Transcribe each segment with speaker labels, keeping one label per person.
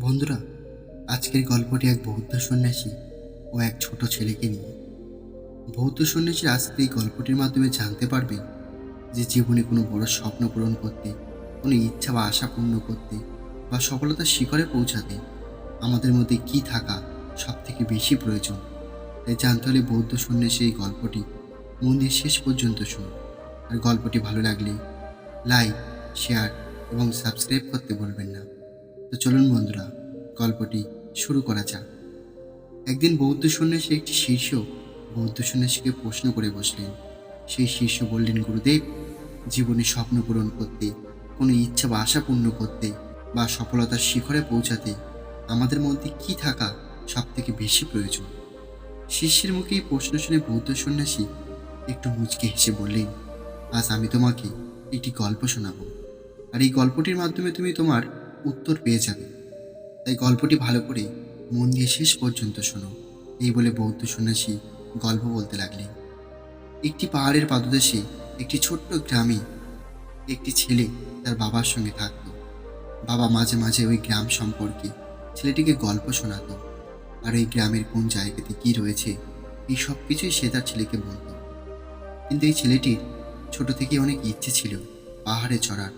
Speaker 1: বন্ধুরা, আজকের গল্পটি এক বৌদ্ধ সন্ন্যাসী ও এক ছোট ছেলেকে নিয়ে। বৌদ্ধ সন্ন্যাসীর আজকে এই গল্পটির মাধ্যমে জানতে পারবে যে জীবনে কোনো বড় স্বপ্ন পূরণ করতে, কোনো ইচ্ছা বা আশা পূর্ণ করতে বা সফলতার শিখরে পৌঁছাতে আমাদের মধ্যে কি থাকা সব থেকে বেশি প্রয়োজন। তাই জানতে হলে বৌদ্ধ সন্ন্যাসী এই গল্পটি মন শেষ পর্যন্ত শুনুন। আর গল্পটি ভালো লাগলে লাইক, শেয়ার এবং সাবস্ক্রাইব করতে বলবেন না। তো চলুন বন্ধুরা, গল্পটি শুরু করা যাক। একদিন বৌদ্ধ সন্ন্যাসী একটি শীর্ষ বৌদ্ধ সন্ন্যাসীকে প্রশ্ন করে বসলেন। সেই শীর্ষ বললেন, গুরুদেব, জীবনে স্বপ্ন পূরণ করতে, কোনো ইচ্ছা বা আশা পূর্ণ করতে বা সফলতার শিখরে পৌঁছাতে আমাদের মধ্যে কি থাকা সব থেকে বেশি প্রয়োজন? শিষ্যের মুখে এই প্রশ্ন শুনে বৌদ্ধ সন্ন্যাসী একটু মুচকে হেসে বললেন, আজ আমি তোমাকে একটি গল্প শোনাবো। আর এই গল্পটির মাধ্যমে তুমি তোমার উত্তর পেয়ে যাবে। তাই গল্পটি ভালো করে মন দিয়ে শেষ পর্যন্ত শোনো। এই বলে বৌদ্ধ সন্ন্যাসী গল্প বলতে লাগলেন। একটি পাহাড়ের পাদদেশে একটি ছোট্ট গ্রামে একটি ছেলে তার বাবার সঙ্গে থাকতো। বাবা মাঝে মাঝে ওই গ্রাম সম্পর্কে ছেলেটিকে গল্প শোনাতো। আর এই গ্রামের কোন জায়গাতে কি রয়েছে, এই সব কিছুই সে তার ছেলেকে বলতো। কিন্তু এই ছেলেটির ছোট থেকে অনেক ইচ্ছে ছিল পাহাড়ে চড়ার,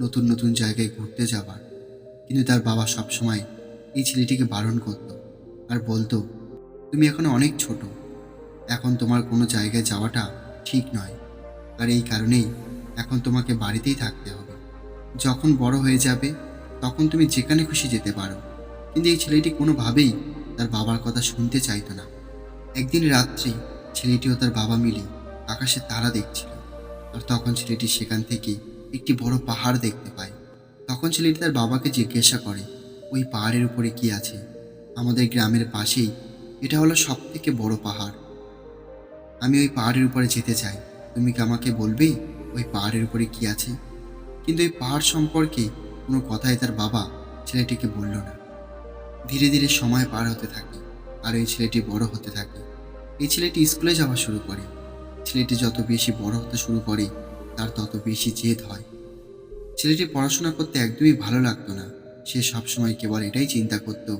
Speaker 1: নতুন নতুন জায়গায় ঘুরতে যাবার। কিন্তু তার বাবা সবসময় এই ছেলেটিকে বারণ করত আর বলতো, তুমি এখনও অনেক ছোট। এখন তোমার কোনো জায়গায় যাওয়াটা ঠিক নয়। আর এই কারণেই এখন তোমাকে বাড়িতেই থাকতে হবে। যখন বড় হয়ে যাবে, তখন তুমি যেখানে খুশি যেতে পারো। কিন্তু এই ছেলেটি কোনোভাবেই তার বাবার কথা শুনতে চাইতো না। একদিন রাত্রি ছেলেটি ও তার বাবা মিলে আকাশে তারা দেখছিল। আর তখন ছেলেটি সেখান থেকে একটি বড় পাহাড় দেখতে পায়। তখন ছেলেটি তার বাবাকে জিজ্ঞাসা করে, ওই পাহাড়ের উপরে কি আছে? আমাদের গ্রামের পাশেই। এটা হলো সব থেকে বড় পাহাড়। আমি ওই পাহাড়ের উপরে যেতে চাই। তুমি কি আমাকে বলবে ওই পাহাড়ের উপরে কি আছে? কিন্তু এই পাহাড় সম্পর্কে কোনো কথাই তার বাবা ছেলেটিকে বলল না। ধীরে ধীরে সময় পার হতে থাকে আর এই ছেলেটি বড় হতে থাকে। এই ছেলেটি স্কুলে যাওয়া শুরু করে। ছেলেটি যত বেশি বড় হতে শুরু করে, তার তত বেশি জেদ হয়। ছেলেটি পড়াশোনা করতে একদমই ভালো লাগতো না। সে সবসময় কেবল এটাই চিন্তা করত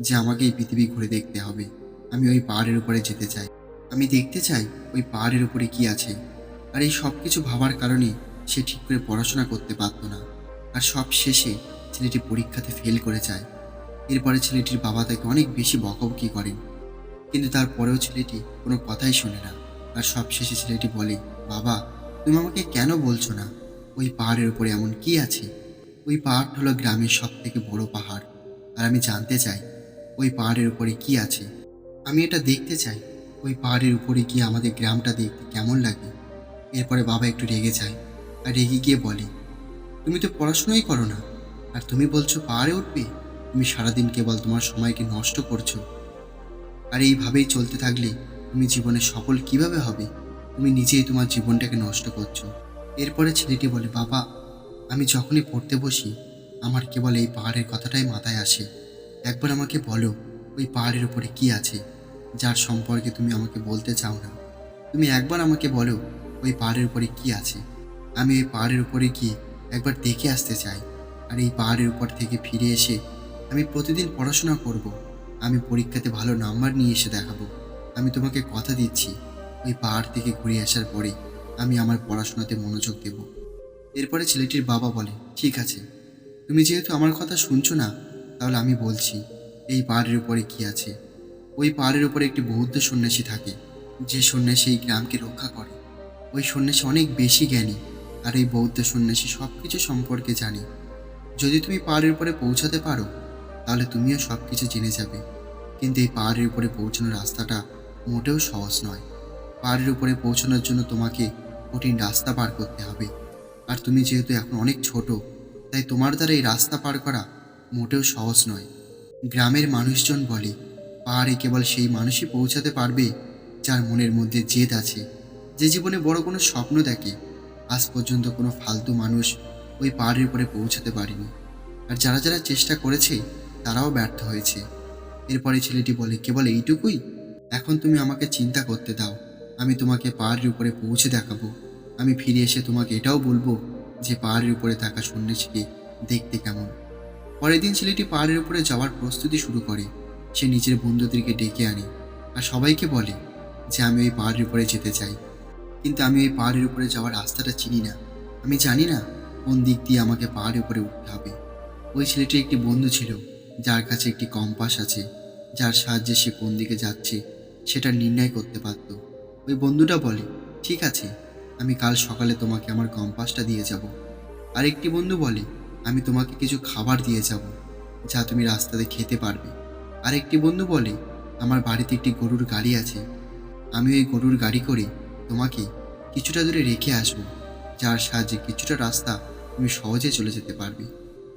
Speaker 1: যে আমাকে এই পৃথিবী ঘুরে দেখতে হবে। আমি ওই পাহাড়ের উপরে যেতে চাই। আমি দেখতে চাই ওই পাহাড়ের উপরে কি আছে। আর এই সব কিছু ভাবার কারণে সে ঠিক করে পড়াশোনা করতে পারত না। আর সব শেষে ছেলেটি পরীক্ষাতে ফেল করে যায়। এরপরে ছেলেটির বাবা তাকে অনেক বেশি বকবকি করেন। কিন্তু তারপরেও ছেলেটি কোনো কথাই শোনে না। আর সব শেষে ছেলেটি বলে, বাবা, তুমি আমাকে কেন বলছো না? ওই পাহাড়ের উপরে এমন কি আছে? ওই পাহাড় হলো গ্রামের সব থেকে বড় পাহাড়। আর আমি জানতে চাই, ওই পাহাড়ের উপরে কি আছে? আমি এটা দেখতে চাই, ওই পাহাড়ের উপরে গিয়ে আমাদের গ্রামটা দেখতে কেমন লাগে? এরপরে বাবা একটু রেগে যায় আর রেগে গিয়ে বলে, তুমি তো পড়াশোনাই করো না। আর তুমি বলছো পাহাড়ে উঠবে? তুমি সারাদিন কেবল তোমার সময়কে নষ্ট করছ। আর এইভাবেই চলতে থাকলে তুমি জীবনে সফল কীভাবে হবে? তুমি নিজেই তোমার জীবনটাকে নষ্ট করছ। এরপরে ছেলেটি বলে, বাবা, আমি যখনই পড়তে বসি, আমার কেবল এই পাহাড়ের কথাটাই মাথায় আসে। একবার আমাকে বলো, ওই পাহাড়ের উপরে কি আছে, যার সম্পর্কে তুমি আমাকে বলতে চাও না। তুমি একবার আমাকে বলো, ওই পাহাড়ের উপরে কি আছে। আমি ওই পাহাড়ের উপরে গিয়ে একবার দেখে আসতে চাই। আর এই পাহাড়ের উপর থেকে ফিরে এসে আমি প্রতিদিন পড়াশোনা করব। আমি পরীক্ষাতে ভালো নাম্বার নিয়ে এসে দেখাবো। আমি তোমাকে কথা দিচ্ছি, ওই পাহাড় থেকে ঘুরে আসার পরে। আমি আমার পড়াশোনাতে মনোযোগ দেব। এরপরে ছেলেটির বাবা বলে, ঠিক আছে। তুমি যেহেতু আমার কথা শুনছো না, তাহলে আমি বলছি, এই পাহাড়ের উপরে কি আছে? ওই পাহাড়ের উপরে একটি বৌদ্ধ সন্ন্যাসী থাকে, যে সন্ন্যাসী এই গ্রামকে রক্ষা করে। ওই সন্ন্যাসী অনেক বেশি জ্ঞানী, আর এই বৌদ্ধ সন্ন্যাসী সব কিছু সম্পর্কে জানে। যদি তুমি পাহাড়ের উপরে পৌঁছাতে পারো, তাহলে তুমিও সব কিছু জেনে যাবে। কিন্তু এই পাহাড়ের উপরে পৌঁছানোর রাস্তাটা মোটেও সহজ নয়। পাহাড়ের উপরে পৌঁছানোর জন্য তোমাকে কঠিন রাস্তা পার করতে হবে। আর তুমি যেহেতু এখন অনেক ছোট, তাই তোমার দ্বারা এই রাস্তা পার করা মোটেও সহজ নয়। গ্রামের মানুষজন বলে, পাহাড়ে কেবল সেই মানুষই পৌঁছাতে পারবে যার মনের মধ্যে জেদ আছে, যে জীবনে বড় কোনো স্বপ্ন দেখে। আজ পর্যন্ত কোনো ফালতু মানুষ ওই পাহাড়ের উপরে পৌঁছাতে পারেনি। আর যারা যারা চেষ্টা করেছে, তারাও ব্যর্থ হয়েছে। এরপরে ছেলেটি বলে, কেবল এইটুকুই? এখন তুমি আমাকে চিন্তা করতে দাও। আমি তোমাকে পাহাড়ের উপরে পৌঁছে দেখাবো। আমি ফিরে এসে তোমাকে এটাও বলব যে পাহাড়ের উপরে থাকা সন্ন্যাসীকে দেখতে কেমন। পরের দিন ছেলেটি পাহাড়ের উপরে যাওয়ার প্রস্তুতি শুরু করে। সে নিজের বন্ধুদেরকে ডেকে আনে আর সবাইকে বলে যে আমি ওই পাহাড়ের উপরে যেতে চাই। কিন্তু আমি ওই পাহাড়ের উপরে যাওয়ার রাস্তাটা চিনি না। আমি জানি না কোন দিক দিয়ে আমাকে পাহাড়ের উপরে উঠতে হবে। ওই ছেলেটির একটি বন্ধু ছিল, যার কাছে একটি কম্পাস আছে, যার সাহায্যে সে কোন দিকে যাচ্ছে সেটা নির্ণয় করতে পারত। ওই বন্ধুটা বলে, ঠিক আছে আমি কাল সকালে তোমাকে আমার কম্পাসটা দিয়ে যাব। আর একটি বন্ধু বলে, আমি তোমাকে কিছু খাবার দিয়ে যাব, যা তুমি রাস্তাতে খেতে পারবে। আর একটি বন্ধু বলে, আমার বাড়িতে একটি গরুর গাড়ি আছে। আমি ওই গরুর গাড়ি করে তোমাকে কিছুটা দূরে রেখে আসব, যার সাহায্যে কিছুটা রাস্তা তুমি সহজে চলে যেতে পারবে।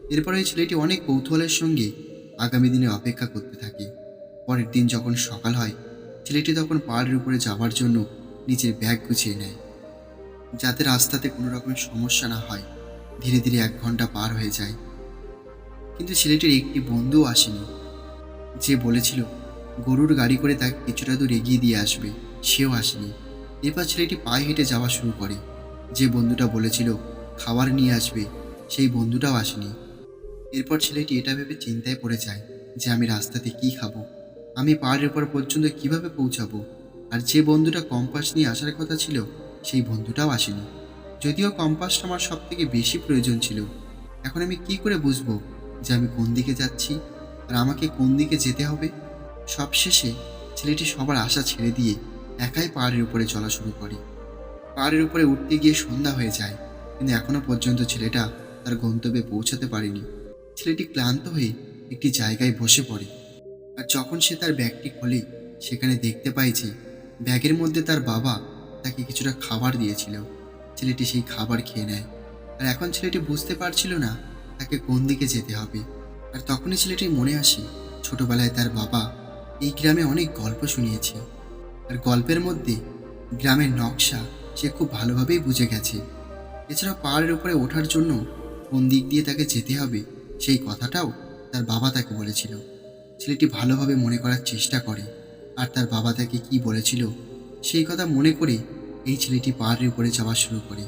Speaker 1: এরপর ওই ছেলেটি অনেক কৌতূহলের সঙ্গে আগামী দিনে অপেক্ষা করতে থাকে। পরের দিন যখন সকাল হয়, ছেলেটি তখন পাহাড়ের উপরে যাওয়ার জন্য নিজের ব্যাগ গুছিয়ে নেয়। যাতে রাস্তাতে কোনো রকমের সমস্যা না হয়। ধীরে ধীরে এক ঘণ্টা পার হয়ে যায়। কিন্তু ছেলেটির একটি বন্ধুও আসেনি। যে বলেছিল, গরুর গাড়ি করে তাকে কিছুটা দূর এগিয়ে দিয়ে আসবে। সেও আসেনি। এরপর ছেলেটি পায়ে হেঁটে যাওয়া শুরু করে। যে বন্ধুটা বলেছিল, খাবার নিয়ে আসবে, সেই বন্ধুটাও আসেনি। এরপর ছেলেটি এটা ভেবে চিন্তায় পড়ে যায় যে, আমি রাস্তাতে কি খাব? আমি পাহাড়ের উপর পর্যন্ত কীভাবে পৌঁছাবো? আর যে বন্ধুটা কম্পাস নিয়ে আসার কথা ছিল সেই বন্ধুটাও আসেনি। যদিও কম্পাসটা আমার সব থেকে বেশি প্রয়োজন ছিল। এখন আমি কি করে বুঝব যে আমি কোন দিকে যাচ্ছি আর আমাকে কোন দিকে যেতে হবে? সবশেষে ছেলেটি সবার আশা ছেড়ে দিয়ে একাই পাহাড়ের উপরে চলা শুরু করে। পাহাড়ের উপরে উঠতে গিয়ে সন্ধ্যা হয়ে যায়, কিন্তু এখনও পর্যন্ত ছেলেটা তার গন্তব্যে পৌঁছাতে পারেনি। ছেলেটি ক্লান্ত হয়ে একটি জায়গায় বসে পড়ে আর যখন সে তার ব্যাগটি খোলে, সেখানে দেখতে পায় যে ব্যাগের মধ্যে তার বাবা তাকে কিছুটা খাবার দিয়েছিল। ছেলেটি সেই খাবার খেয়ে নেয়। আর এখন ছেলেটি বুঝতে পারছিল না তাকে কোন দিকে যেতে হবে। আর তখনই ছেলেটির মনে আসে, ছোটবেলায় তার বাবা এই গ্রামে অনেক গল্প শুনিয়েছে। আর গল্পের মধ্যে গ্রামের নকশা সে খুব ভালোভাবেই বুঝে গেছে। এছাড়া পাহাড়ের উপরে ওঠার জন্য কোন দিক দিয়ে তাকে যেতে হবে সেই কথাটাও তার বাবা তাকে বলেছিল। ছেলেটি ভালোভাবে মনে করার চেষ্টা করে। আর তার বাবা তাকে কি বলেছিল সেই কথা মনে করে এই ছেলেটি পাহাড়ের উপরে যাওয়া শুরু করে।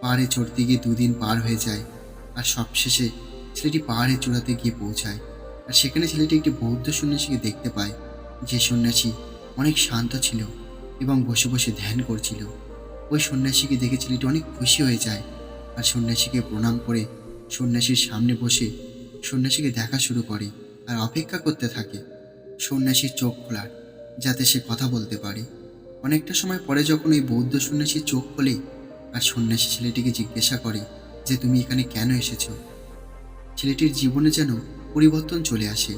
Speaker 1: পাহাড়ে চড়তে গিয়ে দুদিন পার হয়ে যায় আর সবশেষে ছেলেটি পাহাড়ের চূড়াতে গিয়ে পৌঁছায়। আর সেখানে ছেলেটি একটি বৌদ্ধ সন্ন্যাসীকে দেখতে পায়। যে সন্ন্যাসী অনেক শান্ত ছিল এবং বসে বসে ধ্যান করছিল। ওই সন্ন্যাসীকে দেখে ছেলেটি অনেক খুশি হয়ে যায় আর সন্ন্যাসীকে প্রণাম করে সন্ন্যাসীর সামনে বসে সন্ন্যাসীকে দেখা শুরু করে আর অপেক্ষা করতে থাকে। সন্ন্যাসীর চোখ খোলার যাতে সে কথা বলতে পারে। অনেকটা সময় পরে যখন ওই বৌদ্ধ সন্ন্যাসী চোখ খোলে আর সন্ন্যাসী ছেলেটিকে জিজ্ঞাসা করে যে, তুমি এখানে কেন এসেছ? ছেলেটির জীবনে যেন পরিবর্তন চলে আসে।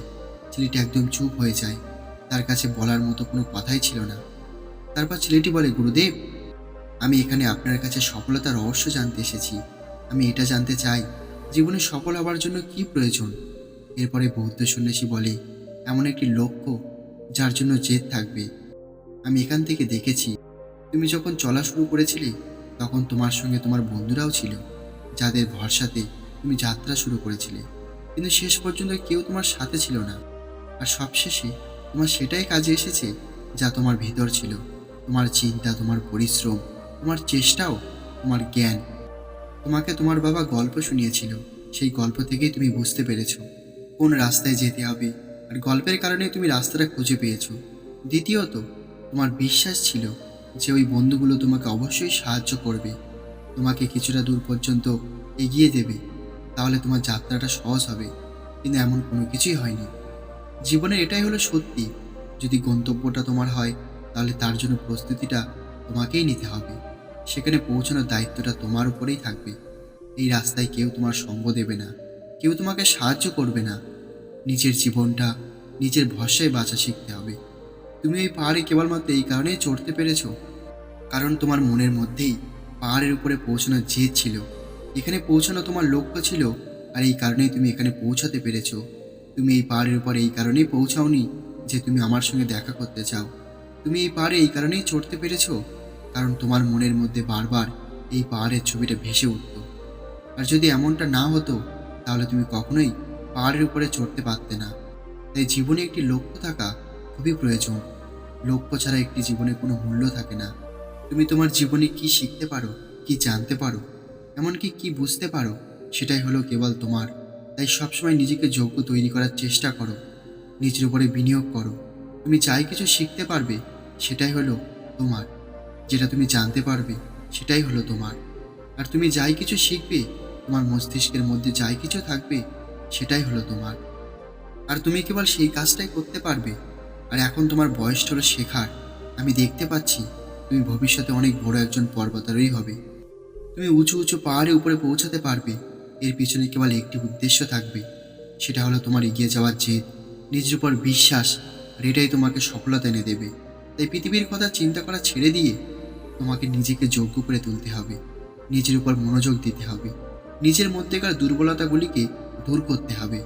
Speaker 1: ছেলেটি একদম চুপ হয়ে যায়। তার কাছে বলার মতো কোনো কথাই ছিল না। তারপর ছেলেটি বলে, গুরুদেব, আমি এখানে আপনার কাছে সফলতার রহস্য জানতে এসেছি। আমি এটা জানতে চাই, জীবনে সফল হওয়ার জন্য কি প্রয়োজন? এরপরে বৌদ্ধ সন্ন্যাসী বলে, এমন একটি লক্ষ্য যার জন্য জেদ থাকবে। আমি এখান থেকে দেখেছি। তুমি যখন চলা শুরু করেছিলে, তখন তোমার সঙ্গে তোমার বন্ধুরাও ছিল, যাদের ভরসাতে তুমি যাত্রা শুরু করেছিলে। কিন্তু শেষ পর্যন্ত কেউ তোমার সাথে ছিল না। আর সবশেষে তোমার সেটাই কাজে এসেছে যা তোমার ভিতর ছিল। তোমার চিন্তা, তোমার পরিশ্রম, তোমার চেষ্টাও, তোমার জ্ঞান। তোমাকে তোমার বাবা গল্প শুনিয়েছিল। সেই গল্প থেকেই তুমি বুঝতে পেরেছ কোন রাস্তায় যেতে হবে। আর গল্পের কারণে তুমি রাস্তাটা খুঁজে পেয়েছ। দ্বিতীয়ত তোমার বিশ্বাস ছিল যে ওই বন্ধুগুলো তোমাকে অবশ্যই সাহায্য করবে। তোমাকে কিছুটা দূর পর্যন্ত এগিয়ে দেবে। তাহলে তোমার যাত্রাটা সহজ হবে। কিন্তু এমন কোনো কিছুই হয়নি। জীবনের এটাই হলো সত্যি। যদি গন্তব্যটা তোমার হয়, তাহলে তার জন্য প্রস্তুতিটা তোমাকেই নিতে হবে। সেখানে পৌঁছানোর দায়িত্বটা তোমার উপরেই থাকবে। এই রাস্তায় কেউ তোমার সঙ্গ দেবে না। কেউ তোমাকে সাহায্য করবে না। নিজের জীবনটা নিজের ভরসায় বাঁচা শিখতে হবে। তুমি এই পাহাড়ে কেবলমাত্র এই কারণেই চড়তে পেরেছ। কারণ তোমার মনের মধ্যেই পাহাড়ের উপরে পৌঁছানোর জেদ ছিল। এখানে পৌঁছানো তোমার লক্ষ্য ছিল, আর এই কারণেই তুমি এখানে পৌঁছাতে পেরেছ। তুমি এই পাহাড়ের উপর এই কারণেই পৌঁছাওনি যে তুমি আমার সঙ্গে দেখা করতে চাও। তুমি এই পাহাড়ে এই কারণেই চড়তে পেরেছ, কারণ তোমার মনের মধ্যে বারবার এই পাহাড়ের ছবিটা ভেসে উঠত। আর যদি এমনটা না হতো, তাহলে তুমি কখনোই পাহাড়ের উপরে চড়তে পারতে না। তাই জীবনে একটি লক্ষ্য থাকা খুবই প্রয়োজন। লক্ষ্য ছাড়া একটি জীবনে কোনো মূল্য থাকে না। তুমি তোমার জীবনে কি শিখতে পারো, কি জানতে পারো, এমনকি কি বুঝতে পারো, সেটাই হলো কেবল তোমার। তাই সবসময় নিজেকে যোগ্য তৈরি করার চেষ্টা করো, নিজের উপরে বিনিয়োগ করো। তুমি যাই কিছু শিখতে পারবে, সেটাই হলো তোমার। যেটা তুমি জানতে পারবে, সেটাই হলো তোমার। আর তুমি যাই কিছু শিখবে, তোমার মস্তিষ্কের মধ্যে যাই কিছু থাকবে, সেটাই হলো তোমার। আর তুমি কেবল সেই কাজটাই করতে পারবে আর এখন তোমার বয়সটা হলো শেখার। আমি দেখতে পাচ্ছি তুমি ভবিষ্যতে অনেক বড় একজন পর্বতারোহী হবে। তুমি উঁচু উঁচু পাহাড়ের উপরে পৌঁছাতে পারবে। এর পিছনে কেবল একটি উদ্দেশ্য থাকবে। সেটা হলো তোমার এগিয়ে যাওয়ার জেদ, নিজের উপর বিশ্বাস, আর এটাই তোমাকে সফলতা এনে দেবে। তাই পৃথিবীর কথা চিন্তা করা ছেড়ে দিয়ে তোমাকে নিজেকে যোগ্য করে তুলতে হবে। নিজের উপর মনোযোগ দিতে হবে। নিজের মধ্যেকার দুর্বলতাগুলিকে দূর করতে হবে।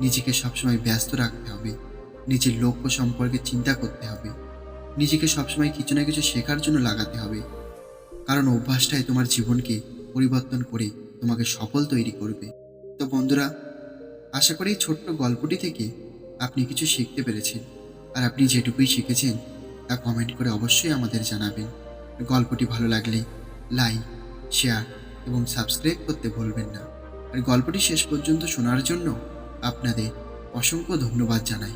Speaker 1: নিজেকে সবসময় ব্যস্ত রাখতে হবে। নিজের লক্ষ্য সম্পর্কে চিন্তা করতে হবে। নিজেকে সবসময় কিছু না কিছু শেখার জন্য লাগাতে হবে। কারণ অভ্যাসটাই তোমার জীবনকে পরিবর্তন করে তোমাকে সফল তৈরি করবে। তো বন্ধুরা, আশা করি ছোট্ট গল্পটি থেকে আপনি কিছু শিখতে পেরেছেন। আর আপনি যেটুকুই শিখেছেন, তা কমেন্ট করে অবশ্যই আমাদের জানাবেন। গল্পটি ভালো লাগলে লাইক শেয়ার এবং সাবস্ক্রাইব করতে ভুলবেন না। আর গল্পটি শেষ পর্যন্ত শোনার জন্য আপনাদের অসংখ্য ধন্যবাদ জানাই।